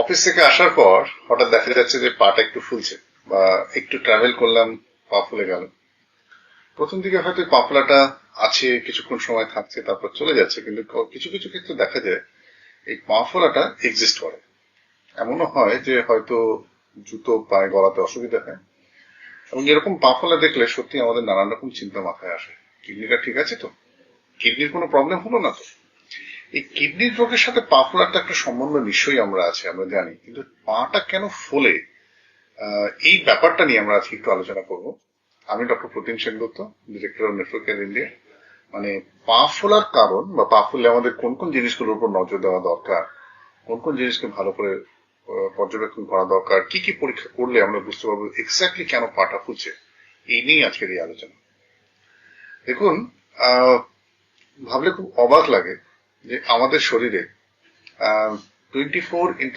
Office থেকে আসার পর হঠাৎ দেখা যাচ্ছে যে পাটা একটু ফুলছে বা একটু ট্রাভেল করলাম, পা ফুলে গেল। প্রথম দিকে হয়তো এই পা ফোলাটা আছে, কিছুক্ষণ সময় থাকছে, তারপর চলে যাচ্ছে, কিন্তু কিছু কিছু ক্ষেত্রে দেখা যায় এই পা ফোলাটা এক্সিস্ট করে। এমনও হয় যে হয়তো জুতো পায়ে গলাতে অসুবিধা হয়। এবং এরকম পা ফোলা দেখলে সত্যি আমাদের নানান রকম চিন্তা মাথায় আসে। কিডনিটা ঠিক আছে তো? কিডনির কোনো প্রবলেম হলো না তো? এই কিডনির রোগের সাথে পা ফোলার তো একটা সম্বন্ধ নিশ্চয়ই আমরা আছে, আমরা জানি। কিন্তু পাটা কেন ফোলে? এই ব্যাপারটা নিয়ে আমরা আজকে একটু আলোচনা করব। আমি doctor Pratim Sengupta, director of network care India. মানে পা ফোলার কারণ বা পা ফুললে আমাদের কোন কোন জিনিসগুলোর উপর নজর দেওয়া দরকার, কোন কোন জিনিসকে ভালো করে পর্যবেক্ষণ করা দরকার, কি কি পরীক্ষা করলে আমরা বুঝতে পারব এক্স্যাক্টলি কেন পাটা ফুলছে, এই নিয়ে আজকের এই আলোচনা। দেখুন ভাবলে খুব অবাক লাগে যে আমাদের শরীরে টোয়েন্টি ফোর ইন্টু